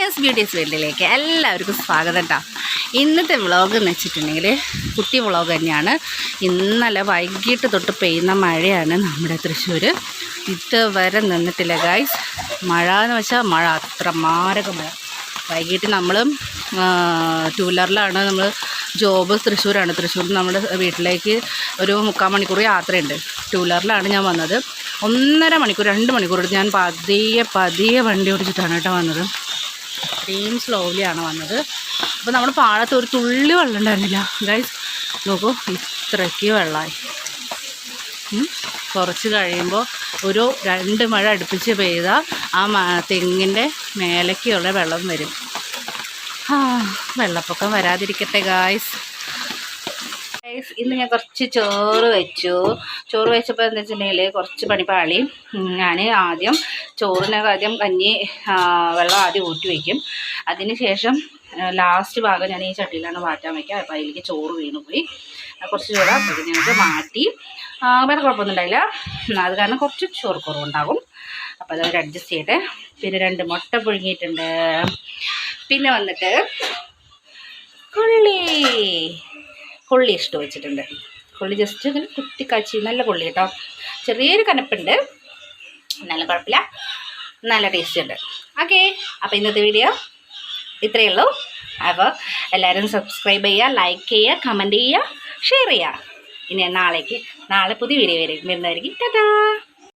ഷാനേസ് beauties വീട്ടിലേക്ക് എല്ലാവർക്കും സ്വാഗതം കേട്ടോ ഇന്നത്തെ വ്ളോഗ് എന്ന് വെച്ചിട്ടുണ്ടെങ്കിൽ കുട്ടി വ്ളോഗ് തന്നെയാണ്. ഇന്നലെ വൈകിട്ട് തൊട്ട് പെയ്യുന്ന മഴയാണ് നമ്മുടെ തൃശ്ശൂർ ഇതുവരെ നിന്നിട്ടില്ല ഗായ്സ് മഴ എന്ന് വെച്ചാൽ മഴ അത്ര മാരക മഴ. വൈകിട്ട് നമ്മൾ ടൂ വീലറിലാണ് നമ്മൾ ജോബ് തൃശ്ശൂരാണ്. തൃശ്ശൂർ നമ്മുടെ വീട്ടിലേക്ക് ഒരു മുക്കാൽ മണിക്കൂർ യാത്രയുണ്ട്. ടൂ വീലറിലാണ് ഞാൻ വന്നത്. ഒന്നര മണിക്കൂർ രണ്ട് മണിക്കൂർ എടുത്ത് ഞാൻ പതിയെ പതിയെ വണ്ടി ഓടിച്ചിട്ടാണ് കേട്ടോ വന്നത്. അത്രയും സ്ലോലിയാണ് വന്നത്. അപ്പോൾ നമ്മുടെ പാടത്ത് ഒരു തുള്ളി വെള്ളം ഉണ്ടായിരുന്നില്ല. ഗൈസ് നോക്കൂ ഇത്രയ്ക്ക് വെള്ളമായി കുറച്ച് കഴിയുമ്പോൾ ഒരു രണ്ട് മഴ അടുപ്പിച്ച് പെയ്താൽ ആ തെങ്ങിന്റെ മേലേക്കുള്ള വെള്ളം വരും. വെള്ളപ്പൊക്കം വരാതിരിക്കട്ടെ ഗായ്സ് ഇന്ന് ഞാൻ കുറച്ച് ചോറ് വെച്ചു. ചോറ് വെച്ചപ്പോൾ എന്താ വെച്ചിട്ടുണ്ടെങ്കിൽ കുറച്ച് പണിപ്പാളി. ഞാൻ ആദ്യം ചോറിനൊക്കെ ആദ്യം കഞ്ഞി വെള്ളം ആദ്യം ഊറ്റി വയ്ക്കും അതിന് ശേഷം ലാസ്റ്റ് ഭാഗം ഞാൻ ഈ ചട്ടിയിലാണ് മാറ്റാൻ വയ്ക്കുക അപ്പോൾ അതിലേക്ക് ചോറ് വീണുപോയി കുറച്ച് ചോറ് അപ്പോൾ ഞങ്ങൾക്ക് മാറ്റി. വേറെ കുഴപ്പമൊന്നും അത് കാരണം കുറച്ച് ചോറ് കുറവുണ്ടാകും. അപ്പോൾ അതവർ അഡ്ജസ്റ്റ് ചെയ്യട്ടെ. പിന്നെ രണ്ട് മുട്ട പുഴുങ്ങിയിട്ടുണ്ട്. പിന്നെ വന്നിട്ട് കൊള്ളി കൊള്ളി ഇഷ്ടം വെച്ചിട്ടുണ്ട്. കൊള്ളി ജസ്റ്റ് ഇങ്ങനെ കുത്തിക്കാച്ചി നല്ല കൊള്ളി കേട്ടോ. ചെറിയൊരു കനപ്പുണ്ട്. നല്ല കുഴപ്പമില്ല. നല്ല ടേസ്റ്റ് ഉണ്ട്. ഓക്കെ അപ്പോൾ ഇന്നത്തെ വീഡിയോ ഇത്രയേ ഉള്ളൂ. അപ്പോൾ എല്ലാവരും സബ്സ്ക്രൈബ് ചെയ്യുക ലൈക്ക് ചെയ്യുക കമന്റ് ചെയ്യുക ഷെയർ ചെയ്യുക. ഇനി നാളേക്ക് നാളെ പുതിയ വീഡിയോ വരും വരുന്നതായിരിക്കും. ടാറ്റാ